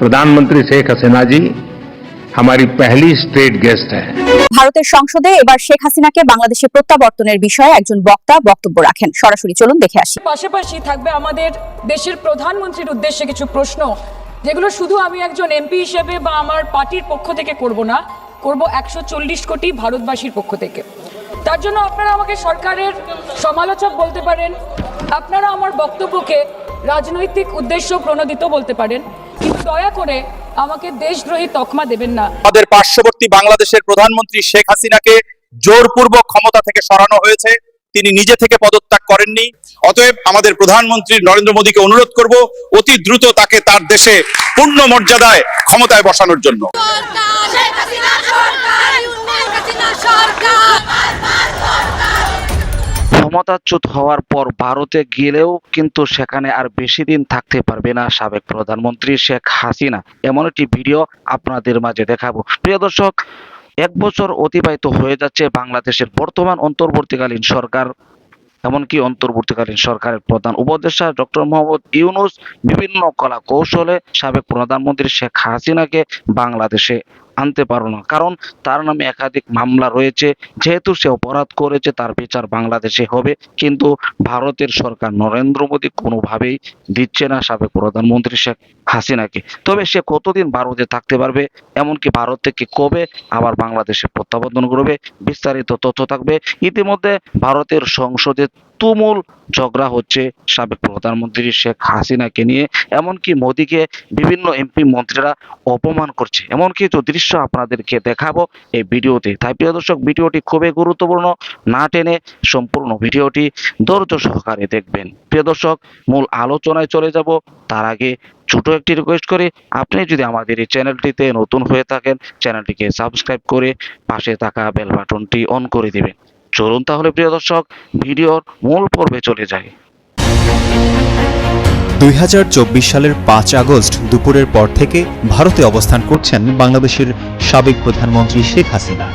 প্রধানমন্ত্রী শেখ হাসিনাজি আমারি পহলি state guest হ্যাঁ ভারতের সংসদে এবার শেখ হাসিনাকে বাংলাদেশে প্রত্যাবর্তনের বিষয়ে একজন বক্তা বক্তব্য রাখেন। সরাসরি চলুন দেখে আসি। পাশাপাশি থাকবে আমাদের দেশের প্রধানমন্ত্রীর উদ্দেশ্যে কিছু প্রশ্ন যেগুলো শুধু আমি একজন এমপি হিসেবে বা আমার পার্টির পক্ষ থেকে করব না করব একশো চল্লিশ কোটি ভারতবাসীর পক্ষ থেকে। তার জন্য আপনারা আমাকে সরকারের সমালোচক বলতে পারেন আপনারা আমার বক্তব্যকে রাজনৈতিক উদ্দেশ্য প্রণোদিত বলতে পারেন। দয়া করে আমাকে দেশদ্রোহী তকমা দেবেন না। আমাদের পার্শ্ববর্তী বাংলাদেশের প্রধানমন্ত্রী শেখ হাসিনাকে জোরপূর্বক ক্ষমতা থেকে সরানো হয়েছে। তিনি নিজে থেকে পদত্যাগ করেননি। অতএব আমাদের প্রধানমন্ত্রী নরেন্দ্র মোদীকে অনুরোধ করব অতি দ্রুত তাকে তার দেশে পূর্ণ মর্যাদায় ক্ষমতায় বসানোর জন্য। ক্ষমতাচ্যুত হওয়ার পর ভারতে গেলেও কিন্তু সেখানে আর বেশি দিন থাকতে পারবে না সাবেক প্রধানমন্ত্রী শেখ হাসিনা। এমন একটি ভিডিও আপনাদের মাঝে দেখাবো। প্রিয় দর্শক, এক বছর অতিবাহিত হয়ে যাচ্ছে বাংলাদেশের বর্তমান অন্তর্বর্তীকালীন সরকার। এমনকি অন্তর্বর্তীকালীন সরকারের প্রধান উপদেষ্টা ডক্টর মোহাম্মদ ইউনুস বিভিন্ন কলা কৌশলে সাবেক প্রধানমন্ত্রী শেখ হাসিনাকে বাংলাদেশে আনতে পারো না। কারণ তার নামে একাধিক মামলা রয়েছে। যেহেতু সে অপরাধ করেছে, তার বিচার বাংলাদেশে হবে। কিন্তু ভারতের সরকার নরেন্দ্র মোদী কোনোভাবেই দিচ্ছে না সাবেক প্রধানমন্ত্রী শেখ হাসিনাকে। তবে সে কতদিন ভারতে থাকতে পারবে? এমনকি ভারত থেকে কবে আবার বাংলাদেশে প্রত্যাবর্তন করবে? বিস্তারিত তথ্য থাকবে। ইতিমধ্যে ভারতের সংসদে তুমুল ঝগড়া হচ্ছে সাবেক প্রধানমন্ত্রী শেখ হাসিনাকে নিয়ে। এমনকি মোদীকে বিভিন্ন এমপি মন্ত্রীরা অপমান করছে। এমন কিছু দৃশ্য আপনাদেরকে দেখাবো এই ভিডিওতে। তাই প্রিয় দর্শক, ভিডিওটি খুবই গুরুত্বপূর্ণ। না টেনে সম্পূর্ণ ভিডিওটি ধৈর্য সহকারে দেখবেন। প্রিয় দর্শক, মূল আলোচনায় চলে যাব। তার আগে ছোট একটি রিকোয়েস্ট করি। আপনি যদি আমাদের এই চ্যানেলটিতে নতুন হয়ে থাকেন, চ্যানেলটিকে সাবস্ক্রাইব করে পাশে থাকা বেল বাটনটি অন করে দিবেন। চলুন তাহলে, প্রিয় দর্শক, ভিডিওর মূল পর্বে চলে যাই। দুই হাজার চব্বিশ সালের পাঁচ আগস্ট দুপুরের পর থেকে ভারতে অবস্থান করছেন বাংলাদেশের সাবেক প্রধানমন্ত্রী শেখ হাসিনা।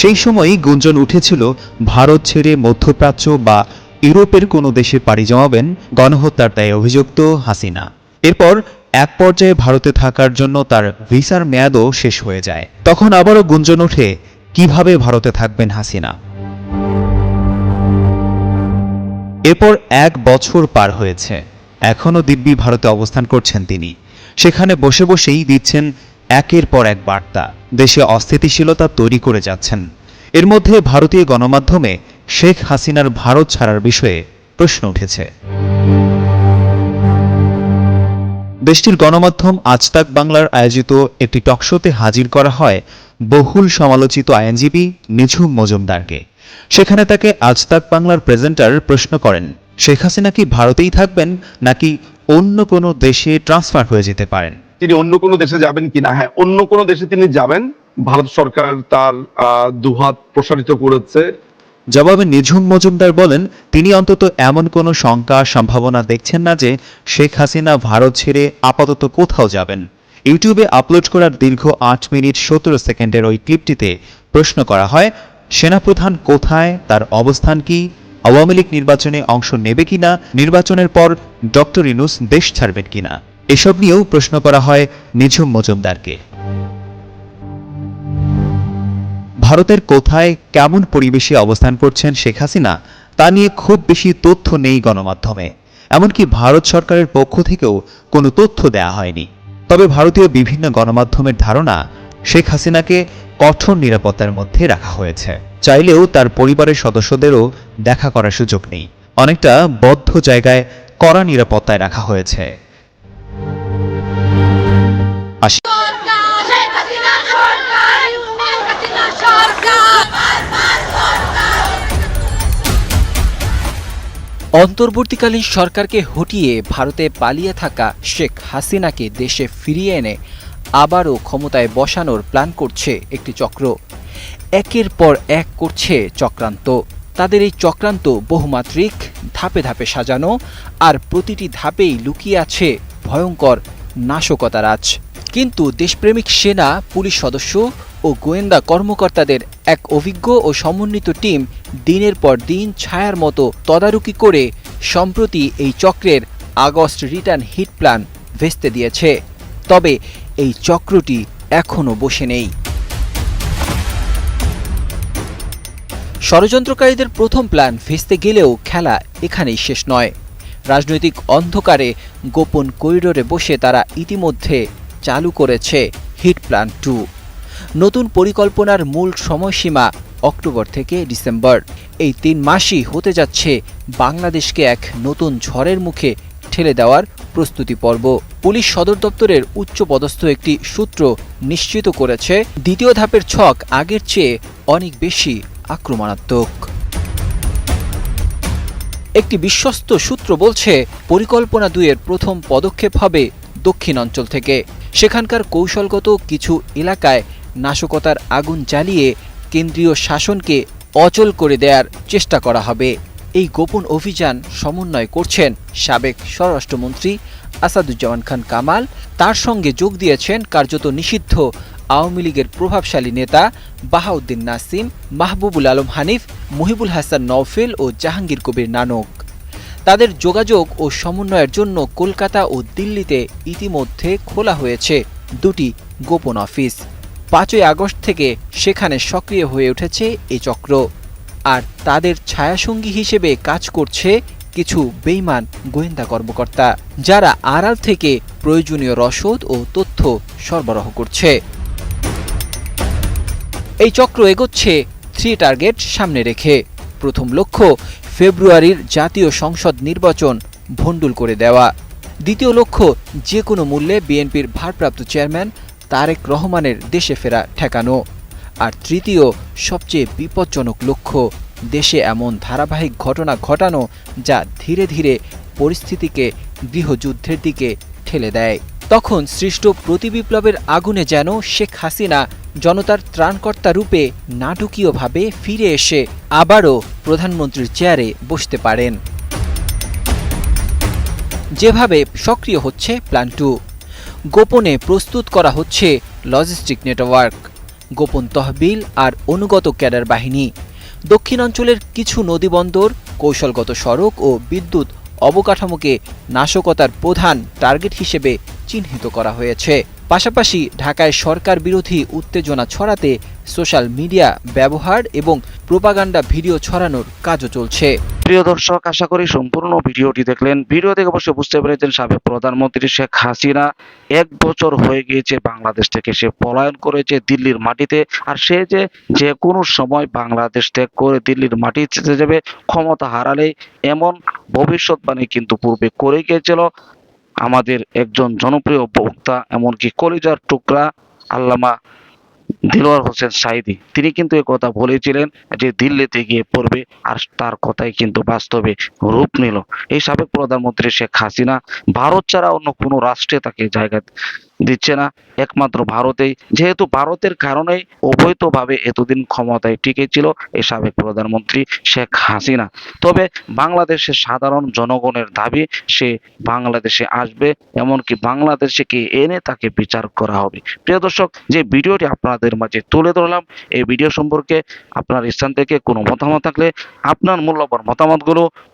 সেই সময়ই গুঞ্জন উঠেছিল, ভারত ছেড়ে মধ্যপ্রাচ্য বা ইউরোপের কোনো দেশে পাড়ি জমাবেন গণহত্যার দায়ে অভিযুক্ত হাসিনা। এরপর এক পর্যায়ে ভারতে থাকার জন্য তার ভিসার মেয়াদও শেষ হয়ে যায়। তখন আবারও গুঞ্জন ওঠে, কীভাবে ভারতে থাকবেন হাসিনা? এরপর এক বছর পার হয়েছে। এখনও দিব্যি ভারতে অবস্থান করছেন তিনি। সেখানে বসে বসেই দিচ্ছেন একের পর এক বার্তা। দেশে অস্থিতিশীলতা তৈরি করে যাচ্ছেন। এর মধ্যে ভারতীয় গণমাধ্যমে শেখ হাসিনার ভারত ছাড়ার বিষয়ে প্রশ্ন উঠেছে। দেশটির গণমাধ্যম আজতাক বাংলার আয়োজিত একটি টকশোতে হাজির করা হয় বহুল সমালোচিত আইনজীবী নিঝুম মজুমদারকে। সেখানে তাকে আজতাক বাংলার প্রেজেন্টার প্রশ্ন করেন, শেখ হাসিনা কি ভারতেই থাকবেন নাকি অন্য কোনো দেশে ট্রান্সফার হয়ে যেতে পারেন? তিনি অন্য কোনো দেশে যাবেন কিনা হ্যাঁ অন্য কোনো দেশে তিনি যাবেন। ভারত সরকার তার দুহাত প্রসারিত করেছে। জবাবে নিঝুম মজুমদার বলেন, তিনি অন্তত এমন কোনো শঙ্কা, সম্ভাবনা দেখছেন না যে শেখ হাসিনা ভারত ছেড়ে আপাতত কোথাও যাবেন। ইউটিউবে আপলোড করার দীর্ঘ আট মিনিট সতেরো সেকেন্ডের ওই ক্লিপটিতে প্রশ্ন করা হয়, সেনাপ্রধান কোথায়, তার অবস্থান কি, আওয়ামী লীগ নির্বাচনে অংশ নেবে কিনা, নির্বাচনের পর ডক্টর ইনুস দেশ ছাড়বেন কিনা? এসব নিয়েও প্রশ্ন করা হয় নিঝুম মজুমদারকে। ভারতের কোথায় কেমন পরিবেশে অবস্থান করছেন শেখ হাসিনা, তা নিয়ে খুব বেশি তথ্য নেই গণমাধ্যমে। এমনকি ভারত সরকারের পক্ষ থেকেও কোনো তথ্য দেয়া হয়নি। তবে ভারতীয় বিভিন্ন গণমাধ্যমের ধারণা, শেখ হাসিনাকে কঠোর নিরাপত্তার মধ্যে রাখা হয়েছে। চাইলেও তার পরিবারের সদস্যদেরও দেখা করার সুযোগ নেই। অনেকটা বদ্ধ জায়গায় কড়া নিরাপত্তায় রাখা হয়েছে। অন্তর্বর্তীকালীন সরকারকে হটিয়ে ভারতে পালিয়ে থাকা শেখ হাসিনাকে দেশে ফিরিয়ে এনে আবারও ক্ষমতায় বসানোর প্ল্যান করছে একটি চক্র। একের পর এক করছে চক্রান্ত। তাদের এই চক্রান্ত বহুমাত্রিক, ধাপে ধাপে সাজানো আর প্রতিটি ধাপেই লুকিয়ে আছে ভয়ঙ্কর নাশকতারাজ। কিন্তু দেশপ্রেমিক সেনা, পুলিশ সদস্য ও গোয়েন্দা কর্মকর্তাদের এক অভিজ্ঞ ও সমন্বিত টিম দিনের পর দিন ছায়ার মতো তদারকি করে সম্প্রতি এই চক্রের আগস্ট রিটার্ন হিট প্ল্যান ভেস্তে দিয়েছে। তবে এই চক্রটি এখনও বসে নেই। ষড়যন্ত্রকারীদের প্রথম প্ল্যান ভেস্তে গেলেও খেলা এখানেই শেষ নয়। রাজনৈতিক অন্ধকারে গোপন করিডোরে বসে তারা ইতিমধ্যে চালু করেছে হিট প্ল্যান টু। নতুন পরিকল্পনার মূল সময়সীমা অক্টোবর থেকে ডিসেম্বর। এই তিন মাসই হতে যাচ্ছে বাংলাদেশকে এক নতুন ঝড়ের মুখে ঠেলে দেওয়ার প্রস্তুতি পর্ব। পুলিশ সদর দপ্তরের উচ্চপদস্থ একটি সূত্র নিশ্চিত করেছে, দ্বিতীয় ধাপের ছক আগের চেয়ে অনেক বেশি আক্রমণাত্মক। একটি বিশ্বস্ত সূত্র বলছে, পরিকল্পনা দুইয়ের প্রথম পদক্ষেপ হবে দক্ষিণ অঞ্চল থেকে। সেখানকার কৌশলগত কিছু এলাকায় নাশকতার আগুন জ্বালিয়ে কেন্দ্রীয় শাসনকে অচল করে দেওয়ার চেষ্টা করা হবে। এই গোপন অভিযান সমন্বয় করছেন সাবেক স্বরাষ্ট্রমন্ত্রী আসাদুজ্জামান খান কামাল। তার সঙ্গে যোগ দিয়েছেন কার্যত নিষিদ্ধ আওয়ামী লীগের প্রভাবশালী নেতা বাহাউদ্দিন নাসিম, মাহবুবুল আলম হানিফ, মুহিবুল হাসান নওফেল ও জাহাঙ্গীর কবির নানক। তাদের যোগাযোগ ও সমন্বয়ের জন্য কলকাতা ও দিল্লিতে ইতিমধ্যে খোলা হয়েছে দুটি গোপন অফিস। পাঁচই আগস্ট থেকে সেখানে সক্রিয় হয়ে উঠেছে এই চক্র। আর তাদের ছায়াসঙ্গী হিসেবে কাজ করছে কিছু বেইমান গোয়েন্দা কর্মকর্তা, যারা আড়াল থেকে প্রয়োজনীয় রসদ ও তথ্য সরবরাহ করছে। এই চক্র এগোচ্ছে থ্রি টার্গেট সামনে রেখে। প্রথম লক্ষ্য, ফেব্রুয়ারির জাতীয় সংসদ নির্বাচন ভণ্ডুল করে দেওয়া। দ্বিতীয় লক্ষ্য, যে কোনো মূল্যে বিএনপির ভারপ্রাপ্ত চেয়ারম্যান তারেক রহমানের দেশে ফেরা ঠেকানো। আর তৃতীয়, সবচেয়ে বিপজ্জনক লক্ষ্য, দেশে এমন ধারাবাহিক ঘটনা ঘটানো যা ধীরে ধীরে পরিস্থিতিকে গৃহযুদ্ধের দিকে ঠেলে দেয়। তখন সৃষ্ট প্রতিবিপ্লবের আগুনে যেন শেখ হাসিনা জনতার ত্রাণকর্তা রূপে নাটকীয়ভাবে ফিরে এসে আবারও প্রধানমন্ত্রীর চেয়ারে বসতে পারেন। যেভাবে সক্রিয় হচ্ছে প্ল্যান টু। গোপনে প্রস্তুত করা হচ্ছে লজিস্টিক নেটওয়ার্ক, গোপন তহবিল আর অনুগত ক্যাডার বাহিনী। দক্ষিণাঞ্চলের কিছু নদীবন্দর কৌশলগত সড়ক ও বিদ্যুৎ অবকাঠামোকে নাশকতার প্রধান টার্গেট হিসেবে চিহ্নিত করা হয়েছে। পাশাপাশি ঢাকায় সরকার বিরোধী উত্তেজনা ছড়াতে সোশ্যাল মিডিয়া ব্যবহার এবং প্রোপাগান্ডা ভিডিও ছড়ানোর কাজও চলছে। প্রিয় দর্শক, আশা করি সম্পূর্ণ ভিডিওটি দেখলেন। ভিডিও থেকে অবশ্যই বুঝতে পেরেছেন সাবেক প্রধানমন্ত্রী শেখ হাসিনা এক বছর হয়ে গিয়েছে বাংলাদেশ থেকে। সে পলায়ন করেছে দিল্লির মাটিতে আর সে যে যে কোনো সময় বাংলাদেশ ত্যাগ করে দিল্লির মাটিতে যাবে, ক্ষমতা হারালে এমন ভবিষ্যৎবাণী কিন্তু পূর্বে করে গিয়েছিল। আমাদের একজন জনপ্রিয় বক্তা, এমনকি কলিজার টুকরা আল্লামা দিলওয়ার হোসেন সাইদি তিনি কিন্তু এ কথা বলেছিলেন যে দিল্লিতে গিয়ে পড়বে আর তার কথাই কিন্তু বাস্তবে রূপ নিল। এই সাবেক প্রধানমন্ত্রী শেখ হাসিনা ভারত ছাড়া অন্য কোনো রাষ্ট্রে তাকে জায়গা দিচ্ছে না। একমাত্র ভারতেই। যেহেতু ভারতের কারণেই অবৈধভাবে এতদিন ক্ষমতায় টিকে ছিল এই সাবেক প্রধানমন্ত্রী শেখ হাসিনা। তবে বাংলাদেশের সাধারণ জনগণের দাবি, সে বাংলাদেশে আসবে, এমনকি বাংলাদেশে কে এনে তাকে বিচার করা হবে। প্রিয় দর্শক, যে ভিডিওটি আপনাদের মাঝে তুলে ধরলাম, এই ভিডিও সম্পর্কে আপনার স্থান থেকে কোনো মতামত থাকলে আপনার মূল্যবান মতামতগুলো